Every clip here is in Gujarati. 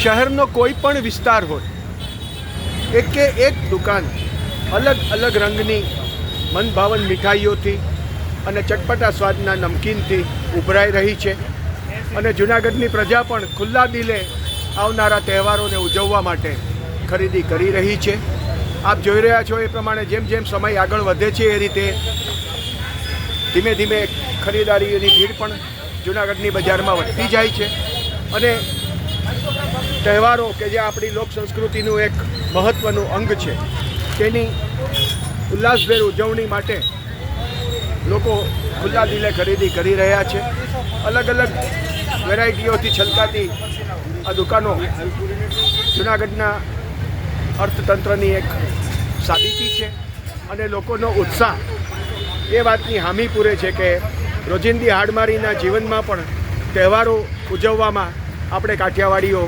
શહેરનો કોઈ પણ વિસ્તાર હોય, એકે એક દુકાન અલગ અલગ રંગની, મનભાવન મીઠાઈઓથી અને ચટપટા સ્વાદના નમકીનથી ઉભરાઈ રહી છે. અને જૂનાગઢની પ્રજા પણ ખુલ્લા દિલે આવનારા તહેવારોને ઉજવવા માટે ખરીદી કરી રહી છે. આપ જોઈ રહ્યા છો એ પ્રમાણે જેમ જેમ સમય આગળ વધે છે એ રીતે ધીમે ધીમે ખરીદારીની ભીડ પણ જૂનાગઢની બજારમાં વધતી જાય છે. અને તહેવારો કે જે આપણી લોક સંસ્કૃતિનું એક મહત્ત્વનું અંગ છે, તેની ઉલ્લાસભેર ઉજવણી માટે લોકો ખુલ્લા દિલે ખરીદી કરી રહ્યા છે. અલગ અલગ વેરાયટીઓથી છલકાતી આ દુકાનો જૂનાગઢના અર્થતંત્રની એક સાબિતી છે અને લોકોનો ઉત્સાહ એ વાતની હામી પૂરે છે કે રોજિંદી હાડમારીના જીવનમાં પણ તહેવારો ઉજવવામાં આપણે કાઠિયાવાડીઓ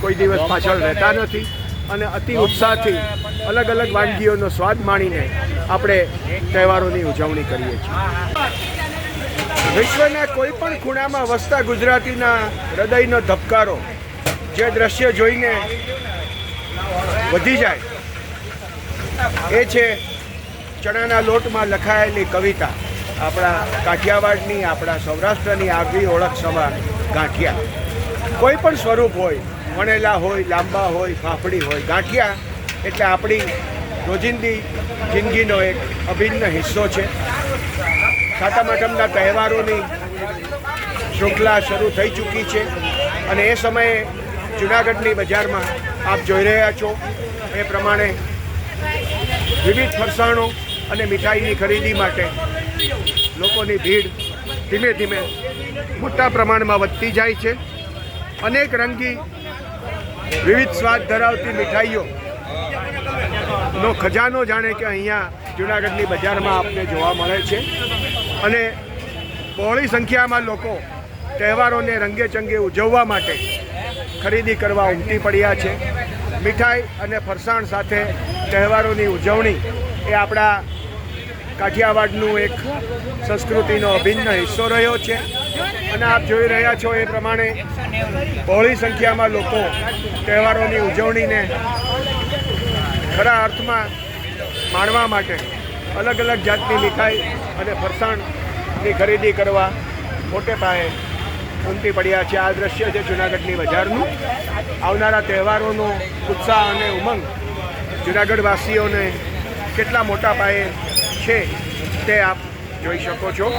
કોઈ દિવસ પાછળ રહેતા નથી અને અતિ ઉત્સાહથી અલગ અલગ વાનગીઓનો સ્વાદ માણીને આપણે તહેવારોની ઉજવણી કરીએ છીએ. વિશ્વના કોઈ પણ ખૂણામાં વસતા ગુજરાતીના હૃદયનો ધબકારો જે દ્રશ્ય જોઈને વધી જાય એ છે ચણાના લોટમાં લખાયેલી કવિતા. આપણા કાઠિયાવાડની આપણા સૌરાષ્ટ્રની આગવી ઓળખ સમા ગાંઠિયા. કોઈ પણ સ્વરૂપ હોય વણેલા હોય, લાંબા હોય, ફાફડી હોય, ગાંઠિયા એટલે આપણી રોજિંદી જિંદગીનો એક અભિન્ન હિસ્સો છે. સાતમ, આઠમના તહેવારોની શૃંખલા શરૂ થઈ ચૂકી છે અને એ સમયે જુનાગઢની બજારમાં આપ જોઈ રહ્યા છો એ પ્રમાણે વિવિધ ફરસાણો અને મીઠાઈની ખરીદી માટે લોકોની ભીડ ધીમે ધીમે મોટા પ્રમાણમાં વધતી જાય છે. અનેક રંગી વિવિધ સ્વાદ ધરાવતી મીઠાઈઓ. નો ખજાનો જાણે કે અહીંયા જુનાગઢની બજારમાં આપને જોવા મળે છે. અને બહોળી સંખ્યામાં લોકો તહેવારોને રંગે ચંગે ઉજવવા માટે ખરીદી કરવા ઉમટી પડ્યા છે. મીઠાઈ અને ફરસાણ સાથે તહેવારોની ઉજવણી એ આપણા કાઠિયાવાડનું એક સંસ્કૃતિનો અભિન્ન હિસ્સો રહ્યો છે. અને આપ જોઈ રહ્યા છો એ પ્રમાણે બહોળી સંખ્યામાં લોકો તહેવારોની ઉજવણીને ખરા અર્થમાં માણવા માટે અલગ અલગ જાતની મીઠાઈ અને ફરસાણની ખરીદી કરવા મોટે પાયે ઉમટી પડ્યા છે. આ દ્રશ્ય છે જુનાગઢની બજારનું. આવનારા તહેવારોનો ઉત્સાહ અને ઉમંગ જુનાગઢવાસીઓને કેટલા મોટા પાયે છે તે આપ જોઈ શકો છો.